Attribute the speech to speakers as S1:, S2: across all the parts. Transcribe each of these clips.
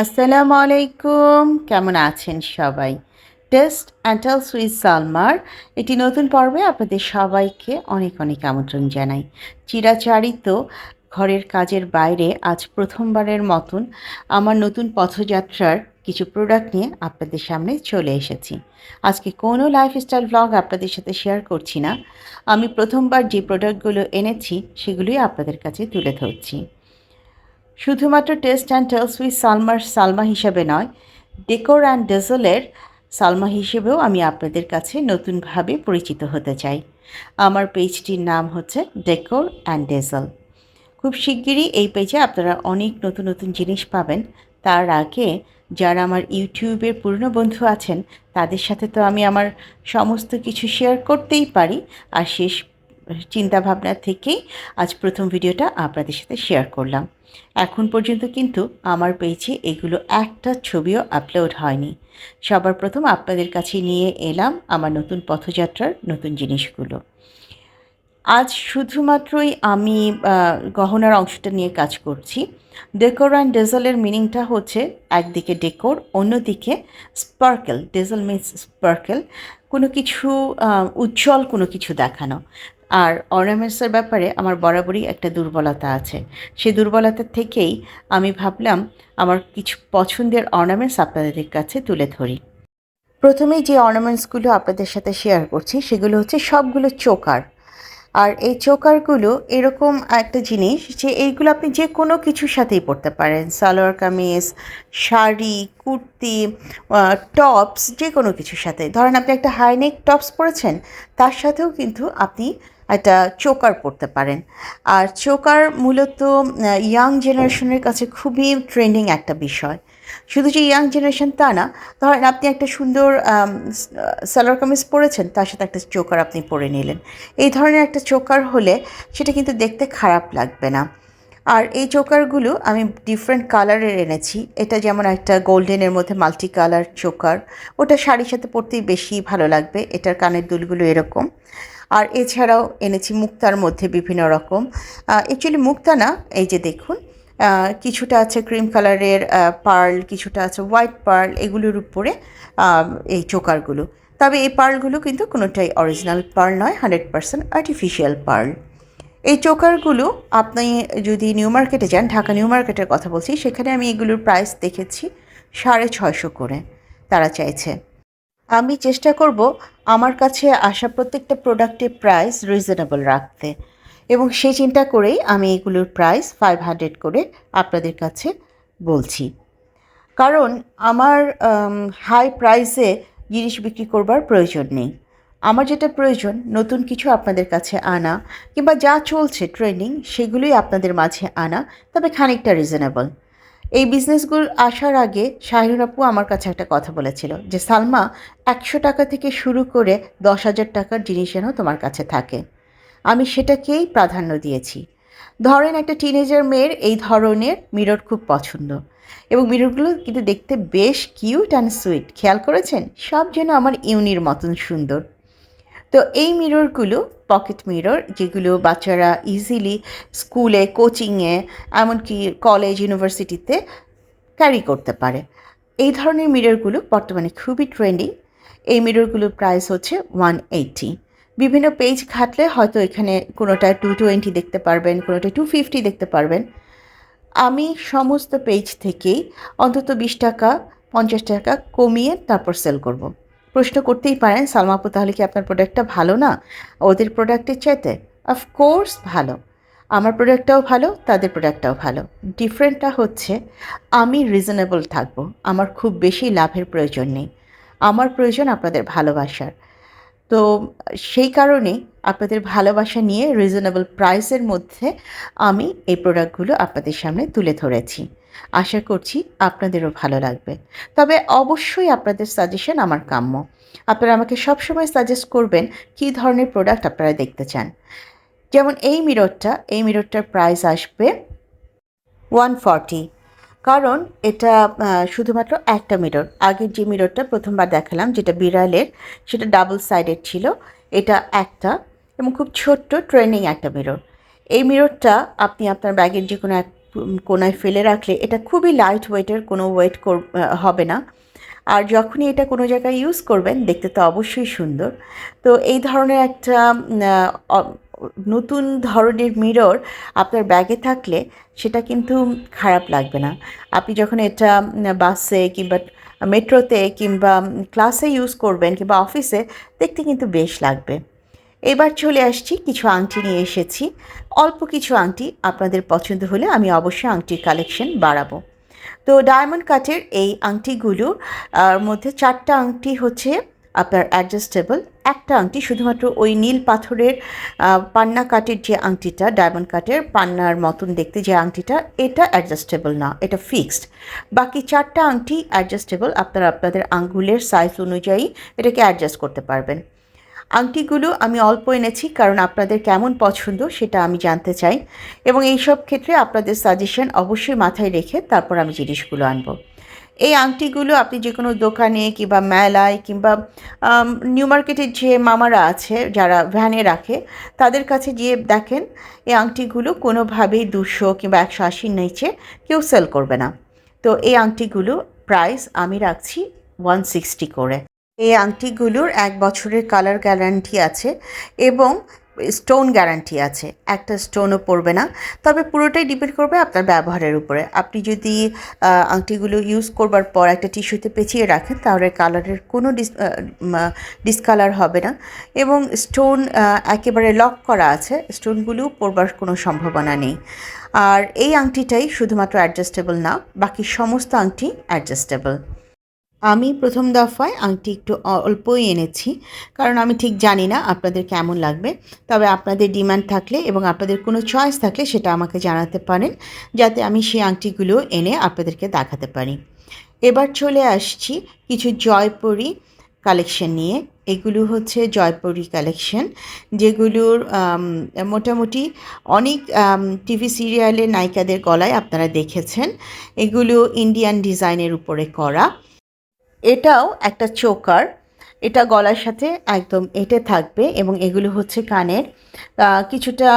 S1: আসসালামু আলাইকুম। কেমন আছেন সবাই? টেস্ট অ্যান্টাল সুইস সালমার এটি নতুন পর্বে আপনাদের সবাইকে অনেক অনেক আমন্ত্রণ জানাই। চিরাচারিত ঘরের কাজের বাইরে আজ প্রথমবারের মতন আমার নতুন পথযাত্রার কিছু প্রোডাক্ট নিয়ে আপনাদের সামনে চলে এসেছি। আজকে কোনো লাইফস্টাইল ব্লগ আপনাদের সাথে শেয়ার করছি না। আমি প্রথমবার যে প্রোডাক্টগুলো এনেছি সেগুলোই আপনাদের কাছে তুলে ধরছি। শুধুমাত্র টেস্ট অ্যান্ড টেলস উইথ সালমার সালমা হিসাবে নয়, ডেকোর অ্যান্ড ডেজলের সালমা হিসেবেও আমি আপনাদের কাছে নতুনভাবে পরিচিত হতে চাই। আমার পেজটির নাম হচ্ছে ডেকোর অ্যান্ড ডেজল। খুব শিগগিরই এই পেজে আপনারা অনেক নতুন নতুন জিনিস পাবেন। তার আগে যারা আমার ইউটিউবের পুরনো বন্ধু আছেন, তাদের সাথে তো আমি আমার সমস্ত কিছু শেয়ার করতেই পারি। আর শেষ চিন্তাভাবনা থেকেই আজ প্রথম ভিডিওটা আপনাদের সাথে শেয়ার করলাম। এখন পর্যন্ত কিন্তু আমার পেজে এগুলো একটা ছবিও আপলোড হয়নি। সবার প্রথম আপনাদের কাছে নিয়ে এলাম আমার নতুন পথযাত্রার নতুন জিনিসগুলো। আজ শুধুমাত্রই আমি গহনার অংশটা নিয়ে কাজ করছি। ডেকোর অ্যান্ড ডেজলের মিনিংটা হচ্ছে একদিকে ডেকোর অন্যদিকে স্পার্কেল ডেজল মিনস স্পার্কেল কোনো কিছু উজ্জ্বল কোনো কিছু দেখানো। আর অর্নামেন্টসের ব্যাপারে আমার বরাবরই একটা দুর্বলতা আছে। সেই দুর্বলতা থেকেই আমি ভাবলাম, আমার কিছু পছন্দের অর্নামেন্টস আপনাদের কাছে তুলে ধরি। প্রথমেই যে অর্নামেন্টসগুলো আপনাদের সাথে শেয়ার করছি, সেগুলো হচ্ছে সবগুলো চোকার। আর এই চোকারগুলো এরকম একটা জিনিস যে এইগুলো আপনি যে কোনো কিছুর সাথেই পরতে পারেন। সালোয়ার কামিজ, শাড়ি, কুর্তি টপস যে কোনো কিছুর সাথে। ধরেন আপনি একটা হাইনেক টপস পরেছেন, তার সাথেও কিন্তু আপনি একটা চোকার পরতে পারেন। আর চোকার মূলত ইয়াং জেনারেশনের কাছে খুবই ট্রেন্ডিং একটা বিষয়। শুধু যে ইয়াং জেনারেশন তা না, ধরেন আপনি একটা সুন্দর সালোয়ার কামিজ পরেছেন, তার সাথে একটা চোকার আপনি পরে নিলেন। এই ধরনের একটা চোকার হলে সেটা কিন্তু দেখতে খারাপ লাগবে না। আর এই চোকারগুলো আমি ডিফারেন্ট কালারের এনেছি। এটা যেমন একটা গোল্ডেনের মধ্যে মাল্টি কালার চোকার, ওটা শাড়ির সাথে পরতেই বেশি ভালো লাগবে, এটার কানের দুলগুলো এরকম। আর এছাড়াও এনেছি মুক্তার মধ্যে বিভিন্ন রকম। অ্যাকচুয়ালি মুক্তা না, এই যে দেখুন কিছুটা আছে ক্রিম কালারের পার্ল কিছুটা আছে হোয়াইট পার্ল এগুলোর উপরে এই চোকারগুলো। তবে এই পার্লগুলো কিন্তু কোনোটাই অরিজিনাল পার্ল নয় হান্ড্রেড পার্সেন্ট আর্টিফিশিয়াল পার্ল এই চোকারগুলো আপনি যদি নিউ মার্কেটে যান, ঢাকা নিউ মার্কেটের কথা বলছি, সেখানে আমি এগুলোর প্রাইস দেখেছি সাড়ে ছয়শো করে, তারা চাইছে। আমি চেষ্টা করব আমার কাছে আসা প্রত্যেকটা প্রোডাক্টের প্রাইস রিজনেবল রাখতে। এবং সেই চিন্তা করেই আমি এগুলোর প্রাইস ফাইভ হান্ড্রেড করে আপনাদের কাছে বলছি। কারণ আমার হাই প্রাইসে জিনিস বিক্রি করবার প্রয়োজন নেই। আমার যেটা প্রয়োজন, নতুন কিছু আপনাদের কাছে আনা কিংবা যা চলছে ট্রেনিং সেগুলোই আপনাদের মাঝে আনা, তবে খানিকটা রিজনেবল এই বিজনেসগুলো আসার আগে শাহিনুর আপু আমার কাছে একটা কথা বলেছিল যে, সালমা, একশো টাকা থেকে শুরু করে দশ হাজার টাকার জিনিস যেন তোমার কাছে থাকে। আমি সেটাকেই প্রাধান্য দিয়েছি। ধরেন একটা টিনেজার মেয়ের এই ধরনের মিরর খুব পছন্দ। এবং মিররগুলো কিন্তু দেখতে বেশ কিউট অ্যান্ড সুইট খেয়াল করেছেন? সব যেন আমার ইউনির মতন সুন্দর। তো এই মিররগুলো পকেট মিরর যেগুলো বাচ্চারা ইজিলি স্কুলে কোচিংয়ে এমনকি কলেজ ইউনিভার্সিটিতে ক্যারি করতে পারে। এই ধরনের মিররগুলো বর্তমানে খুবই ট্রেন্ডিং এই মিররগুলোর প্রাইস হচ্ছে ওয়ান এইটটি বিভিন্ন পেজ ঘাটলে হয়তো এখানে কোনোটায় টু টোয়েন্টি দেখতে পারবেন কোনোটায় টু ফিফটি দেখতে পারবেন। আমি সমস্ত পেজ থেকেই অন্তত বিশ টাকা, পঞ্চাশ টাকা কমিয়ে তারপর সেল করব। প্রশ্ন করতেই পারেন সালমাপু তাহলে কি আপনার প্রোডাক্টটা ভালো না? ওদের প্রোডাক্টের চাইতে অফকোর্স ভালো। আমার প্রোডাক্টটাও ভালো, তাদের প্রোডাক্টটাও ভালো। ডিফারেন্টটা হচ্ছে, আমি রিজনেবল থাকব। আমার খুব বেশি লাভের প্রয়োজন নেই। আমার প্রয়োজন আপনাদের ভালোবাসার। তো সেই কারণেই আপনাদের ভালোবাসা নিয়ে রিজনেবল প্রাইসের মধ্যে আমি এই প্রোডাক্টগুলো আপনাদের সামনে তুলে ধরেছি। আশা করছি আপনাদেরও ভালো লাগবে। তবে অবশ্যই আপনাদের সাজেশন আমার কাম্য। আপনারা আমাকে সবসময় সাজেস্ট করবেন কী ধরনের প্রোডাক্ট আপনারা দেখতে চান। যেমন এই মিররটা এই মিররটার প্রাইস আসবে ওয়ান ফর্টি কারণ এটা শুধুমাত্র একটা মিরর আগের যে মিররটা প্রথমবার দেখালাম, যেটা বিড়ালের, সেটা ডাবল সাইডের ছিল, এটা একটা এবং খুব ছোট্ট ট্রেনিং একটা মিরর এই মিররটা আপনি আপনার ব্যাগের যে কোনো এক কোনায় ফেলে রাখলে এটা খুবই লাইট ওয়েটের কোনো ওয়েট কর হবে না। আর যখনই এটা কোনো জায়গায় ইউজ করবেন, দেখতে তো অবশ্যই সুন্দর। তো এই ধরনের একটা নতুন ধরনের মিরর আপনার ব্যাগে থাকলে সেটা কিন্তু খারাপ লাগবে না। আপনি যখন এটা বাসে কিংবা মেট্রোতে কিংবা ক্লাসে ইউজ করবেন কিংবা অফিসে দেখতে কিন্তু বেশ লাগবে। এবার চলে আসছি, কিছু আংটি নিয়ে এসেছি। অল্প কিছু আংটি আপনাদের পছন্দ হলে আমি অবশ্যই আংটির কালেকশন বাড়াবো। তো ডায়মন্ড কাটের এই আংটিগুলো মধ্যে চারটা আংটি হচ্ছে আপনার অ্যাডজাস্টেবল একটা আংটি শুধুমাত্র ওই নীল পাথরের পান্না কাটের যে আংটিটা ডায়মন্ড কাটের পান্নার মতন দেখতে যে আংটিটা, এটা অ্যাডজাস্টেবল না, এটা ফিক্সড বাকি চারটা আংটি অ্যাডজাস্টেবল আপনারা আপনাদের আঙ্গুলের সাইজ অনুযায়ী এটাকে অ্যাডজাস্ট করতে পারবেন। আংটিগুলো আমি অল্প এনেছি কারণ আপনাদের কেমন পছন্দ সেটা আমি জানতে চাই। এবং এই সব ক্ষেত্রে আপনাদের সাজেশন অবশ্যই মাথায় রেখে তারপর আমি জিনিসগুলো আনব। এই আংটিগুলো আপনি যে কোনো দোকানে কিংবা মেলায় কিংবা নিউ মার্কেটের যে মামারা আছে, যারা ভ্যানে রাখে, তাদের কাছে গিয়ে দেখেন, এই আংটিগুলো কোনোভাবেই দুশো কিংবা একশো আশির নিচে কেউ সেল করবে না। তো এই আংটিগুলো প্রাইস আমি রাখছি ওয়ান সিক্সটি করে। এই আংটিগুলোর এক বছরের কালার গ্যারান্টি আছে এবং স্টোন গ্যারান্টি আছে। একটা স্টোনও পড়বে না। তবে পুরোটাই ডিপেন্ড করবে আপনার ব্যবহারের উপরে। আপনি যদি আংটিগুলো ইউজ করবার পর একটা টিস্যুতে পেঁচিয়ে রাখেন, তাহলে কালারের কোনো ডিস ডিসকালার হবে না। এবং স্টোন একেবারে লক করা আছে স্টোনগুলো পড়বার কোনো সম্ভাবনা নেই। আর এই আংটিটাই শুধুমাত্র অ্যাডজাস্টেবল না, বাকি সমস্ত আংটি অ্যাডজাস্টেবল আমি প্রথম দফায় আংটি একটু অল্পই এনেছি, কারণ আমি ঠিক জানি না আপনাদের কেমন লাগবে। তবে আপনাদের ডিমান্ড থাকলে এবং আপনাদের কোনো চয়েস থাকলে সেটা আমাকে জানাতে পারেন, যাতে আমি সেই আংটিগুলো এনে আপনাদেরকে দেখাতে পারি। এবার চলে আসছি কিছু জয়পুরি কালেকশন নিয়ে। এগুলো হচ্ছে জয়পুরি কালেকশন যেগুলোর মোটামুটি অনেক টিভি সিরিয়ালে নায়িকাদের গলায় আপনারা দেখেছেন। এগুলো ইন্ডিয়ান ডিজাইনের উপরে করা। এটাও একটা চোকার। এটা গলার সাথে একদম এটে থাকবে এবং এগুলো হচ্ছে কানের। কিছুটা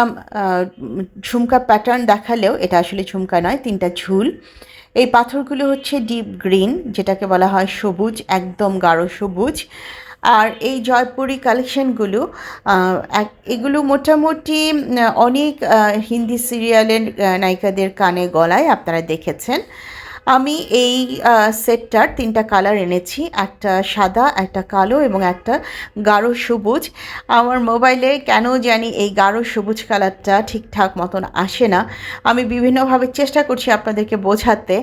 S1: ঝুমকা প্যাটার্ন দেখালেও এটা আসলে ঝুমকা নয়, তিনটা ঝুল। এই পাথরগুলো হচ্ছে ডিপ গ্রিন যেটাকে বলা হয় সবুজ, একদম গাঢ় সবুজ। আর এই জয়পুরি কালেকশনগুলো এগুলো মোটামুটি অনেক হিন্দি সিরিয়ালের নায়িকাদের কানে গলায়, আপনারা দেখেছেন। আমি এই সেটটার তিনটা কালার এনেছি। একটা সাদা, একটা কালো এবং একটা গাঢ় সবুজ। আমার মোবাইলে কেন জানি এই গাঢ় সবুজ কালারটা ঠিকঠাক মতন আসে না। আমি বিভিন্নভাবে চেষ্টা করছি আপনাদেরকে বোঝাতে।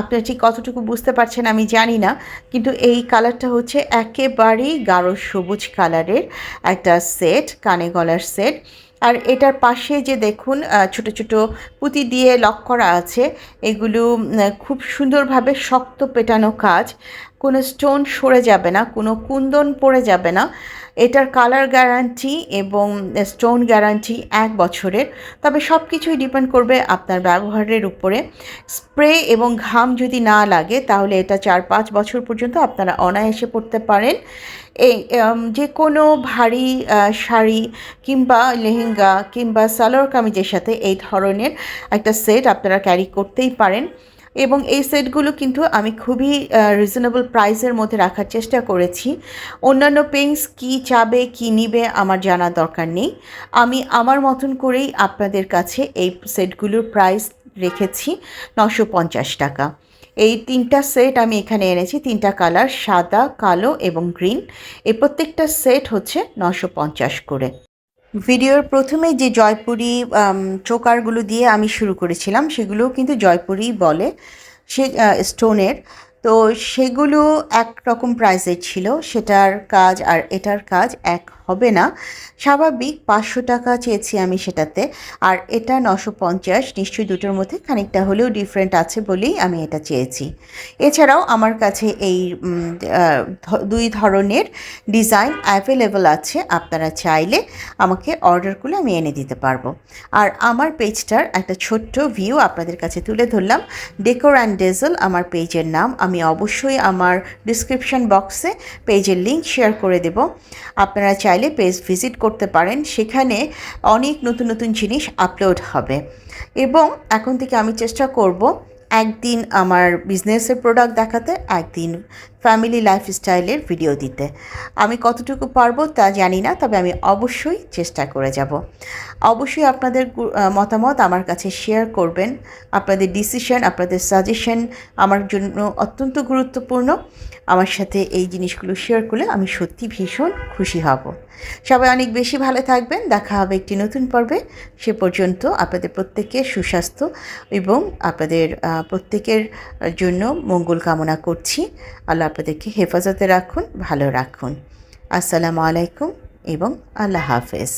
S1: আপনারা ঠিক কতটুকু বুঝতে পারছেন আমি জানি না। কিন্তু এই কালারটা হচ্ছে একেবারেই গাঢ় সবুজ কালারের একটা সেট, কানে গলার সেট। আর এটার পাশে যে দেখুন ছোট ছোট পুঁতি দিয়ে লক করা আছে, এগুলো খুব সুন্দরভাবে শক্ত পেটানো কাজ। কোনো স্টোন সরে যাবে না, কোনো কুন্দন পড়ে যাবে না। এটার কালার গ্যারান্টি এবং স্টোন গ্যারান্টি এক বছরের। তবে সব কিছুই ডিপেন্ড করবে আপনার ব্যবহারের উপরে। স্প্রে এবং ঘাম যদি না লাগে, তাহলে এটা চার পাঁচ বছর পর্যন্ত আপনারা অনায়াসে পড়তে পারেন। এই যে কোনো ভারী শাড়ি কিংবা লেহেঙ্গা কিংবা সালোয়ার কামিজের সাথে এই ধরনের একটা সেট আপনারা ক্যারি করতেই পারেন। এবং এই সেটগুলো কিন্তু আমি খুবই রিজনেবল প্রাইসের মধ্যে রাখার চেষ্টা করেছি। অন্যান্য পেন্স কি চাবে, কি নিবে আমার জানার দরকার নেই। আমি আমার মতন করেই আপনাদের কাছে এই সেটগুলোর প্রাইস রেখেছি নশো পঞ্চাশ টাকা। এই তিনটা সেট আমি এখানে এনেছি, তিনটা কালার সাদা, কালো এবং গ্রিন এই প্রত্যেকটা সেট হচ্ছে নশো পঞ্চাশ করে। ভিডিওর প্রথমে যে জয়পুরি চোকারগুলো দিয়ে আমি শুরু করেছিলাম, সেগুলোও কিন্তু জয়পুরি বলে, সে স্টোনের। তো সেগুলো এক রকম প্রাইসের ছিল, সেটার কাজ আর এটার কাজ এক হবে না। স্বাভাবিক পাঁচশো টাকা চেয়েছি আমি সেটাতে। আর এটা নশো পঞ্চাশ, নিশ্চয়ই দুটোর মধ্যে খানিকটা হলেও ডিফারেন্ট আছে বলেই আমি এটা চেয়েছি। এছাড়াও আমার কাছে এই দুই ধরনের ডিজাইন অ্যাভেলেবল আছে, আপনারা চাইলে আমাকে অর্ডার করলে আমি এনে দিতে পারব। আর আমার পেজটার একটা ছোট্ট ভিউ আপনাদের কাছে তুলে ধরলাম। ডেকোর অ্যান্ড ডেজল আমার পেজের নাম। আমি অবশ্যই আমার ডিসক্রিপশন বক্সে পেজের লিঙ্ক শেয়ার করে দেব। আপনারা চাইলে পেজ ভিজিট করতে পারেন। সেখানে অনেক নতুন নতুন জিনিস আপলোড হবে। এবং এখন থেকে আমি চেষ্টা করব একদিন আমার বিজনেসের প্রোডাক্ট দেখাতে, একদিন ফ্যামিলি লাইফস্টাইলের ভিডিও দিতে। আমি কতটুকু পারব তা জানি না, তবে আমি অবশ্যই চেষ্টা করে যাব। অবশ্যই আপনাদের মতামত আমার কাছে শেয়ার করবেন। আপনাদের ডিসিশন আপনাদের সাজেশন আমার জন্য অত্যন্ত গুরুত্বপূর্ণ। আমার সাথে এই জিনিসগুলো শেয়ার করলে আমি সত্যি ভীষণ খুশি হব। সবাই অনেক বেশি ভালো থাকবেন। দেখা হবে একটি নতুন পর্বে। সে পর্যন্ত আপনাদের প্রত্যেকের সুস্বাস্থ্য এবং আপনাদের প্রত্যেকের জন্য মঙ্গল কামনা করছি। আল্লাহ আপনাদেরকে হেফাজতে রাখুন ভালো রাখুন। আসসালামু আলাইকুম এবং আল্লাহ হাফেজ।